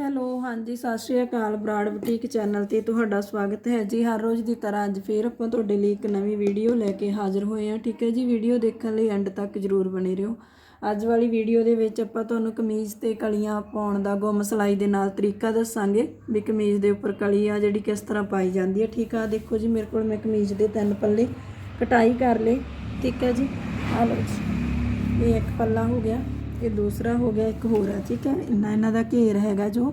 Hello, ਹਾਂਜੀ, ਸਤਿ ਸ਼੍ਰੀ ਅਕਾਲ ਬਰਾੜ ਬੁਟੀਕ ਚੈਨਲ ਤੇ ਤੁਹਾਡਾ ਸਵਾਗਤ ਹੈ। ਜੀ, ਹਰ ਰੋਜ਼ ਦੀ ਤਰ੍ਹਾਂ ਅੱਜ ਫੇਰ ਆਪਾਂ ਤੁਹਾਡੇ ਲਈ ਇੱਕ ਨਵੀਂ ਵੀਡੀਓ ਲੈ ਕੇ ਹਾਜ਼ਰ ਹੋਏ ਹਾਂ। ਠੀਕ ਹੈ ਜੀ, ਵੀਡੀਓ ਦੇਖਣ ਲਈ ਐਂਡ ਤੱਕ ਜਰੂਰ ਬਣੇ ਰਹੋ। ਅੱਜ ਵਾਲੀ ਵੀਡੀਓ ਦੇ ਵਿੱਚ ਆਪਾਂ ਤੁਹਾਨੂੰ ਕਮੀਜ਼ ਤੇ ਕਲੀਆਂ ਪਾਉਣ ਦਾ ਗੁੰਮ ਸਲਾਈ ਦੇ ਨਾਲ ਤਰੀਕਾ ਦੱਸਾਂਗੇ ਵੀ ਕਮੀਜ਼ ਦੇ ਉੱਪਰ ਕਲੀ ਆ ਜਿਹੜੀ ਕਿਸ ਤਰ੍ਹਾਂ ਪਾਈ ਜਾਂਦੀ ਹੈ। ਠੀਕ ਆ, ਦੇਖੋ ਜੀ, ਮੇਰੇ ਕੋਲ ਮੈਂ ਕਮੀਜ਼ ਦੇ ਤਿੰਨ ਪੱਲੇ ਕਟਾਈ ਕਰ ਲਏ। ਠੀਕ ਹੈ ਜੀ ਆ ਲਓ ਜੀ, ਇਹ ਇੱਕ ਪੱਲਾ ਹੋ ਗਿਆ। ਇਹ ਦੂਸਰਾ ਹੋ ਗਿਆ ਇੱਕ ਹੋਰ ਹੈ ਠੀਕ ਹੈ? ਇੰਨਾ ਇਹਨਾਂ ਦਾ ਘੇਰ ਹੈਗਾ ਜੋ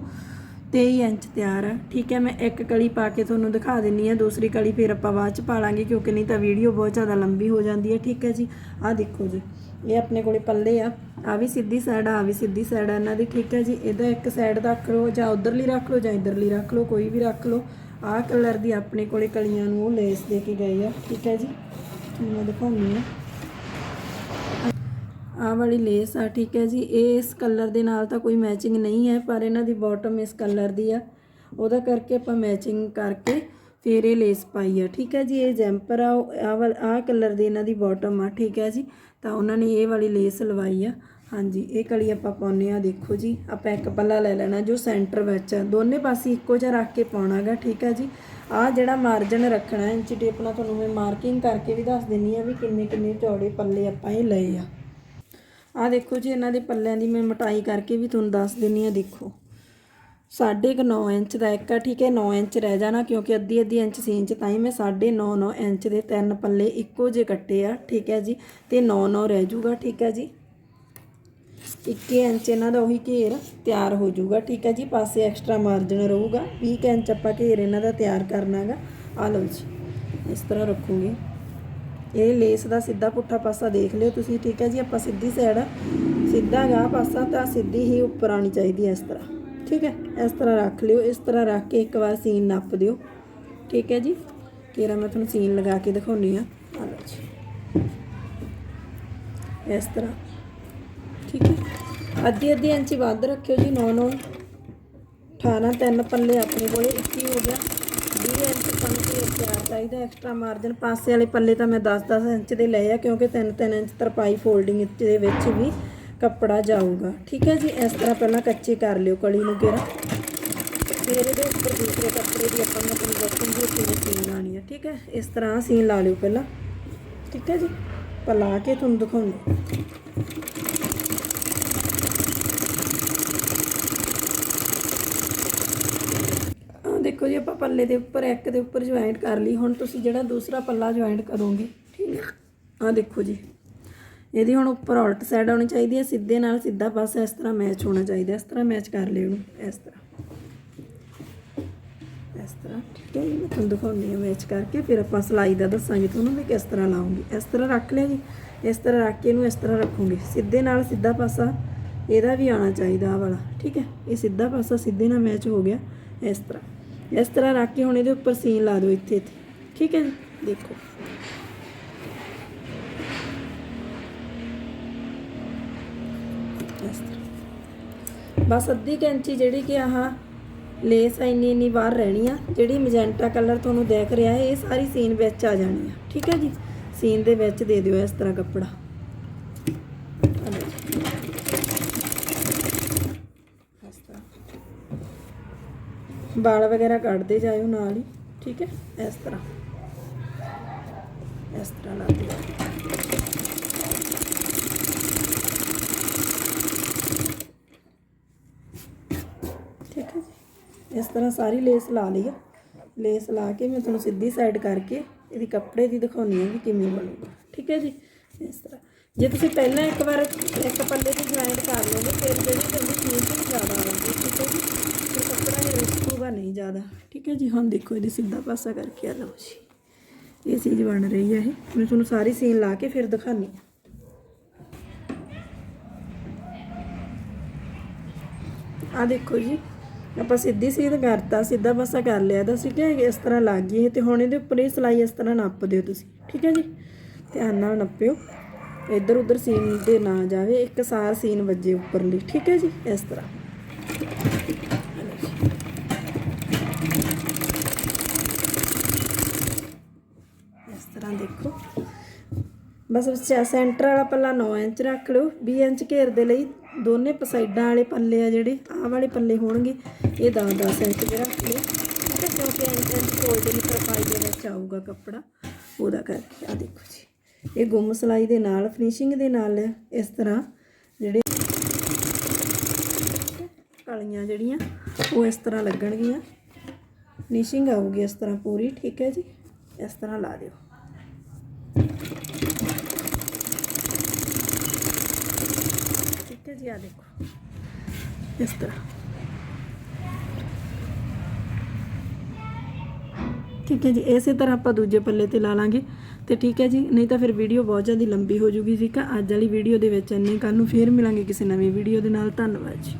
23 ਇੰਚ ਤਿਆਰ ਆ, ਠੀਕ ਹੈ? ਮੈਂ ਇੱਕ ਕਲੀ ਪਾ ਕੇ ਤੁਹਾਨੂੰ ਦਿਖਾ ਦਿੰਨੀ ਆ, ਦੂਸਰੀ ਕਲੀ ਫਿਰ ਆਪਾਂ ਬਾਅਦ ਚ ਪਾ ਲਾਂਗੇ ਕਿਉਂਕਿ ਨਹੀਂ ਤਾਂ ਵੀਡੀਓ ਬਹੁਤ ਜ਼ਿਆਦਾ ਲੰਬੀ ਹੋ ਜਾਂਦੀ ਹੈ, ਠੀਕ ਹੈ ਜੀ? ਆਹ ਦੇਖੋ ਜੀ, ਇਹ ਆਪਣੇ ਕੋਲੇ ਪੱਲੇ ਆ ਆ ਵੀ ਸਿੱਧੀ ਸਾਈਡ ਆ, ਆਹ ਵੀ ਸਿੱਧੀ ਸਾਈਡ ਆ ਇਹਨਾਂ ਦੀ, ਠੀਕ ਹੈ ਜੀ? ਇਹਦਾ ਇੱਕ ਸਾਈਡ ਰੱਖ ਲਓ ਜਾਂ ਉਧਰਲੀ ਰੱਖ ਲਓ ਜਾਂ ਇਧਰਲੀ ਰੱਖ ਲਓ, ਕੋਈ ਵੀ ਰੱਖ ਲਓ। ਆਹ ਕਲਰ ਦੀ ਆਪਣੇ ਕੋਲੇ ਕਲੀਆਂ ਨੂੰ ਉਹ ਲੇਸ ਦੇ ਕੇ ਗਏ ਆ, ਠੀਕ ਹੈ ਜੀ? ਤੁਹਾਨੂੰ ਮੈਂ ਦਿਖਾਉਂਦੀ ਆ ਆਹ ਵਾਲੀ ਲੇਸ ਆ, ਠੀਕ ਹੈ ਜੀ। ਇਹ ਇਸ ਕਲਰ ਦੇ ਨਾਲ ਤਾਂ ਕੋਈ ਮੈਚਿੰਗ ਨਹੀਂ ਹੈ, ਪਰ ਇਹਨਾਂ ਦੀ ਬਾਟਮ ਇਸ ਕਲਰ ਦੀ ਆ। ਉਹਦਾ ਕਰਕੇ ਆਪਾਂ ਮੈਚਿੰਗ ਕਰਕੇ ਫਿਰ ਇਹ ਲੇਸ ਪਾਈ ਆ, ਠੀਕ ਹੈ ਜੀ। ਇਹ ਜੈਂਪਰ ਆ, ਉਹ ਆਹ ਵਾਲ, ਆਹ ਕਲਰ ਦੀ ਇਹਨਾਂ ਦੀ ਬਾਟਮ ਆ, ਠੀਕ ਹੈ ਜੀ। ਤਾਂ ਉਹਨਾਂ ਨੇ ਇਹ ਵਾਲੀ ਲੇਸ ਲਵਾਈ ਆ। ਹਾਂਜੀ, ਇਹ ਕਲੀ ਆਪਾਂ ਪਾਉਨੇ ਆ ਦੇਖੋ ਜੀ। ਆਪਾਂ ਇੱਕ ਪੱਲਾ ਲੈ ਲੈਣਾ ਜੋ ਸੈਂਟਰ ਵਿੱਚ ਆ। ਦੋਨੇ ਪਾਸੇ ਇੱਕੋ ਜਿਹਾ ਰੱਖ ਕੇ ਪਾਉਣਾਗਾ, ਠੀਕ ਹੈ ਜੀ। ਆਹ ਜਿਹੜਾ ਮਾਰਜਨ ਰੱਖਣਾ, ਇੰਚ ਟੇਪ ਨਾਲ ਤੁਹਾਨੂੰ ਮੈਂ ਮਾਰਕਿੰਗ ਕਰਕੇ ਵੀ ਦੱਸ ਦਿੰਨੀ ਆ ਵੀ ਕਿੰਨੇ ਕਿੰਨੇ ਚੌੜੇ ਪੱਲੇ ਆਪਾਂ ਇਹ ਲਏ ਆ। ਆ ਦੇਖੋ ਜੀ, ਇਹਨਾਂ ਦੇ ਪੱਲਿਆਂ ਦੀ ਮੈਂ ਮੋਟਾਈ ਕਰਕੇ ਵੀ ਤੁਹਾਨੂੰ ਦੱਸ ਦਿੰਨੀ ਆ ਦੇਖੋ। ਸਾਢੇ ਕੁ 9 ਇੰਚ ਦਾ ਇੱਕ ਆ, ਠੀਕ ਹੈ 9 ਇੰਚ ਰਹਿ ਜਾਣਾ, ਕਿਉਂਕਿ ਅੱਧੀ ਅੱਧੀ ਇੰਚ ਸੀਨ ਚ ਤਾਂ ਹੀ ਮੈਂ 9.5 9 ਇੰਚ ਦੇ ਤਿੰਨ ਪੱਲੇ ਇੱਕੋ ਜਿਹੇ ਕੱਟੇ ਆ, ਠੀਕ ਹੈ ਜੀ, ਤੇ 9 9 ਰਹਿ ਜਾਊਗਾ, ਠੀਕ ਹੈ ਜੀ। 21 ਇੰਚ ਇਹਨਾਂ ਦਾ ਉਹੀ ਘੇਰ ਤਿਆਰ ਹੋ ਜਾਊਗਾ, ਠੀਕ ਹੈ ਜੀ, ਪਾਸੇ ਐਕਸਟਰਾ ਮਾਰਜਨ ਰਹੂਗਾ 20 ਇੰਚ ਆਪਾਂ ਘੇਰ ਇਹਨਾਂ ਦਾ ਤਿਆਰ ਕਰਨਾਗਾ ਆ ਲਓ ਜੀ, ਇਸ ਤਰ੍ਹਾਂ ਰੱਖੂਗੇ। ਇਹ ਲੇਸ ਦਾ ਸਿੱਧਾ ਪੁੱਠਾ ਪਾਸਾ ਦੇਖ ਲਿਓ ਤੁਸੀਂ, ਠੀਕ ਹੈ ਜੀ? ਆਪਾਂ ਸਿੱਧੀ ਸਾਈਡ ਸਿੱਧਾ ਗਾ ਪਾਸਾ ਤਾਂ ਸਿੱਧੀ ਹੀ ਉੱਪਰ ਆਣੀ ਚਾਹੀਦੀ ਹੈ ਇਸ ਤਰ੍ਹਾਂ, ਠੀਕ ਹੈ? ਇਸ ਤਰ੍ਹਾਂ ਰੱਖ ਲਿਓ, ਇਸ ਤਰ੍ਹਾਂ ਰੱਖ ਕੇ ਇੱਕ ਵਾਰ ਸੀਨ ਨੱਪ ਦਿਓ, ਠੀਕ ਹੈ ਜੀ? ਕੇਰਾ, ਮੈਂ ਤੁਹਾਨੂੰ ਸੀਨ ਲਗਾ ਕੇ ਦਿਖਾਉਣੀ ਆ। ਆ ਲਓ ਜੀ। ਇਸ ਤਰ੍ਹਾਂ, ਠੀਕ ਹੈ? ਅੱਧੀ ਅੱਧੀ ਇੰਚ ਵੱਧ ਰੱਖਿਓ ਜੀ 9 9 18 ਤਿੰਨ ਪੱਲੇ ਆਪਣੇ ਕੋਲੇ 21 ਹੋ ਗਿਆ 20 ਇੰਚ ਸਾਨੂੰ ਤੇ ਤਿਆਰ ਚਾਹੀਦਾ ਐਕਸਟਰਾ ਮਾਰਜਨ ਪਾਸੇ ਵਾਲੇ ਪੱਲੇ ਤਾਂ ਮੈਂ 10 10 ਇੰਚ ਦੇ ਲਏ ਆ, ਕਿਉਂਕਿ 3 3 ਇੰਚ ਤਰਪਾਈ ਫੋਲਡਿੰਗ ਦੇ ਵਿੱਚ ਵੀ ਕੱਪੜਾ ਜਾਊਗਾ। ਠੀਕ ਹੈ ਜੀ, ਇਸ ਤਰ੍ਹਾਂ ਪਹਿਲਾਂ ਕੱਚੇ ਕਰ ਲਿਓ ਕਲੀ ਨੂੰ ਘੇਰਾ। ਫਿਰ ਇਹਦੇ ਉੱਪਰ ਦੂਸਰੇ ਕੱਪੜੇ ਦੀ ਆਪਾਂ ਨੂੰ ਬਟਨ ਦੀ ਉੱਤੇ ਸੀਨ ਲਾਣੀ ਹੈ ਠੀਕ ਹੈ, ਇਸ ਤਰ੍ਹਾਂ ਸੀਨ ਲਾ ਲਿਓ ਪਹਿਲਾਂ। ਠੀਕ ਹੈ ਜੀ ਆਪਾਂ ਲਾ ਕੇ ਤੁਹਾਨੂੰ ਦਿਖਾਉਂਦੇ ਆਹ ਦੇਖੋ ਜੀ ਆਪਾਂ ਪੱਲੇ ਦੇ ਉੱਪਰ, ਇੱਕ ਦੇ ਉੱਪਰ ਜੁਆਇੰਟ ਕਰ ਲਈ। ਹੁਣ ਤੁਸੀਂ ਜਿਹੜਾ ਦੂਸਰਾ ਪੱਲਾ ਜੁਆਇੰਟ ਕਰੋਗੇ, ਠੀਕ ਹੈ ਆਹ ਦੇਖੋ ਜੀ। ਇਹਦੀ ਹੁਣ ਉੱਪਰ ਉਲਟ ਸਾਈਡ ਆਉਣੀ ਚਾਹੀਦੀ ਹੈ, ਸਿੱਧੇ ਨਾਲ ਸਿੱਧਾ ਪਾਸਾ ਇਸ ਤਰ੍ਹਾਂ ਮੈਚ ਹੋਣਾ ਚਾਹੀਦਾ। ਇਸ ਤਰ੍ਹਾਂ ਮੈਚ ਕਰ ਲਿਓ ਇਹਨੂੰ, ਇਸ ਤਰ੍ਹਾਂ। ਇਸ ਤਰ੍ਹਾਂ, ਠੀਕ ਹੈ ਜੀ? ਮੈਂ ਤੁਹਾਨੂੰ ਦਿਖਾਉਂਦੀ ਹਾਂ ਮੈਚ ਕਰਕੇ, ਫਿਰ ਆਪਾਂ ਸਲਾਈ ਦਾ ਦੱਸਾਂਗੇ ਤੁਹਾਨੂੰ ਵੀ ਕਿਸ ਤਰ੍ਹਾਂ ਲਾਉਂਗੀ। ਇਸ ਤਰ੍ਹਾਂ ਰੱਖ ਲਿਆ ਜੀ। ਇਸ ਤਰ੍ਹਾਂ ਰੱਖ ਕੇ ਇਹਨੂੰ ਇਸ ਤਰ੍ਹਾਂ ਰੱਖੂਗੀ। ਸਿੱਧੇ ਨਾਲ ਸਿੱਧਾ ਪਾਸਾ ਇਹਦਾ ਵੀ ਆਉਣਾ ਚਾਹੀਦਾ ਆ ਵਾਲਾ, ਠੀਕ ਹੈ? ਇਹ ਸਿੱਧਾ ਪਾਸਾ ਸਿੱਧੇ ਨਾਲ ਮੈਚ ਹੋ ਗਿਆ, ਇਸ ਤਰ੍ਹਾਂ। ਇਸ ਤਰ੍ਹਾਂ ਰੱਖ ਕੇ ਹੁਣ ਇਹਦੇ ਉੱਪਰ ਸੀਨ ਲਾ ਦਿਓ ਇੱਥੇ ਇੱਥੇ। ਠੀਕ ਹੈ ਜੀ? ਦੇਖੋ। ਬਸ ਅੱਧੀ ਕੈਂਚੀ ਜਿਹੜੀ ਕਿ ਆਹ ਲੇਸ ਇੰਨੀ ਇੰਨੀ ਵਾਰ ਰਹਿਣੀ ਆ। ਜਿਹੜੀ ਮੈਜੈਂਟਾ ਕਲਰ ਤੁਹਾਨੂੰ ਦੇਖ ਰਿਹਾ ਹੈ ਇਹ ਸਾਰੀ ਸੀਨ ਵਿੱਚ ਆ ਜਾਣੀ ਆ। ਠੀਕ ਹੈ ਜੀ? ਸੀਨ ਦੇ ਵਿੱਚ ਦੇ ਦਿਓ ਇਸ ਤਰ੍ਹਾਂ ਕੱਪੜਾ ਆ ਲਓ ਜੀ। ਇਸ ਤਰ੍ਹਾਂ ਵਾਲ ਵਗੈਰਾ ਕੱਢਦੇ ਜਾਇਓ ਨਾਲ ਹੀ, ਠੀਕ ਹੈ? ਇਸ ਤਰ੍ਹਾਂ। ਇਸ ਤਰ੍ਹਾਂ ਲਾ ਦਿਓ। ਠੀਕ ਹੈ ਜੀ। ਇਸ ਤਰ੍ਹਾਂ ਸਾਰੀ ਲੇਸ ਲਾ ਲਈ ਆ। ਲੇਸ ਲਾ ਕੇ ਮੈਂ ਤੁਹਾਨੂੰ ਸਿੱਧੀ ਸਾਈਡ ਕਰਕੇ ਇਹਦੀ ਕੱਪੜੇ ਦੀ ਦਿਖਾਉਣੀ ਹੈ ਵੀ ਕਿਵੇਂ ਬਣੂਗਾ। ਠੀਕ ਹੈ ਜੀ? ਇਸ ਤਰ੍ਹਾਂ। ਜੇ ਤੁਸੀਂ ਪਹਿਲਾਂ ਇੱਕ ਵਾਰ ਇੱਕ ਪੱਲੇ ਦੀ ਜੁਆਇੰਟ ਕਰ ਲਓਗੇ ਫਿਰ ਜਿਹੜੀ ਤੁਹਾਡੀ ਫਿਨਿਸ਼ਿੰਗ ਜ਼ਿਆਦਾ ਆਉਂਦੀ, ਠੀਕ ਹੈ ਜੀ? ਫਿਰ ਕੱਪੜਾ ਇਹ ਰਿਸਕੂਗਾ ਨਹੀਂ ਜ਼ਿਆਦਾ, ਠੀਕ ਹੈ ਜੀ? ਹੁਣ ਦੇਖੋ, ਇਹਦੀ ਸਿੱਧਾ ਪਾਸਾ ਕਰਕੇ ਆ, ਲਓ ਜੀ। ਇਹ ਚੀਜ਼ ਬਣ ਰਹੀ ਹੈ ਇਹ। ਮੈਂ ਤੁਹਾਨੂੰ ਸਾਰੀ ਸੀਨ ਲਾ ਕੇ ਫਿਰ ਦਿਖਾਣੀ ਹੈ। ਆ ਦੇਖੋ ਜੀ, ਆਪਾਂ ਸਿੱਧੀ ਸੀਧ ਕਰਤਾ, ਸਿੱਧਾ ਪਾਸਾ ਕਰ ਲਿਆ ਤਾਂ ਠੀਕ ਹੈ? ਇਸ ਤਰ੍ਹਾਂ ਲੱਗ ਗਈ ਤੇ ਹੁਣ ਇਹਦੇ ਉੱਪਰ ਇਹ ਸਲਾਈ ਇਸ ਤਰ੍ਹਾਂ ਨੱਪ ਦਿਓ ਤੁਸੀਂ, ਠੀਕ ਹੈ ਜੀ? ਧਿਆਨ ਨਾਲ ਨੱਪਿਓ। ਇੱਧਰ ਉੱਧਰ ਸੀਨ ਦੇ ਨਾ ਜਾਵੇ, ਇੱਕ ਸਾਰ ਸੀਨ ਵੱਜੇ ਉੱਪਰਲੀ, ਠੀਕ ਹੈ ਜੀ? ਇਸ ਤਰ੍ਹਾਂ। ਇਸ ਤਰ੍ਹਾਂ ਦੇਖੋ। ਬਸ ਸੈਂਟਰ ਵਾਲਾ ਪੱਲਾ 9 ਇੰਚ ਰੱਖ ਲਿਓ। 20 ਇੰਚ ਘੇਰ ਦੇ ਲਈ ਦੋਨੇ ਪਸਾਈਡਾਂ ਵਾਲੇ ਪੱਲੇ ਆ ਜਿਹੜੇ, ਆਹ ਵਾਲੇ ਪੱਲੇ ਹੋਣਗੇ, ਇਹ 10 10 ਇੰਚ ਦੇ ਰੱਖ ਲਿਓ। ਠੀਕ ਕਿਉਂਕਿ ਇੰਚ ਇੰਚ ਫੋਲਡਿੰਗ ਤਰਪਾਈ ਦੇ ਵਿੱਚ ਆਊਗਾ ਕੱਪੜਾ, ਉਹਦਾ ਕਰਕੇ ਆ ਦੇਖੋ ਜੀ। ਇਹ ਗੁੰਮ ਸਲਾਈ ਦੇ ਨਾਲ ਫਿਨਿਸ਼ਿੰਗ ਦੇ ਨਾਲ ਇਸ ਤਰ੍ਹਾਂ ਜਿਹੜੇ ਕਲੀਆਂ ਜਿਹੜੀਆਂ, ਉਹ ਇਸ ਤਰ੍ਹਾਂ ਲੱਗਣਗੀਆਂ। ਫਿਨਿਸ਼ਿੰਗ ਆਊਗੀ ਇਸ ਤਰ੍ਹਾਂ ਪੂਰੀ, ਠੀਕ ਹੈ ਜੀ? ਇਸ ਤਰ੍ਹਾਂ ਲਾ ਦਿਓ। ਠੀਕ ਹੈ ਜੀ ਆ ਦੇਖੋ। ਇਸ ਤਰ੍ਹਾਂ। ਠੀਕ ਹੈ ਜੀ, ਇਸੇ ਤਰ੍ਹਾਂ ਆਪਾਂ ਦੂਜੇ ਪੱਲੇ ਤੇ ਲਾ ਲਾਂਗੇ। ਤੇ ਠੀਕ ਹੈ ਜੀ, ਨਹੀਂ ਤਾਂ ਫਿਰ ਵੀਡੀਓ ਬਹੁਤ ਜ਼ਿਆਦਾ ਲੰਬੀ ਹੋ ਜੂਗੀ, ਠੀਕ ਹੈ ਅੱਜ ਵਾਲੀ ਵੀਡੀਓ ਦੇ ਵਿੱਚ ਇੰਨੇ ਕੱਲ ਨੂੰ ਫੇਰ ਮਿਲਾਂਗੇ ਕਿਸੇ ਨਵੀਂ ਵੀਡੀਓ ਦੇ ਨਾਲ। ਧੰਨਵਾਦ ਜੀ।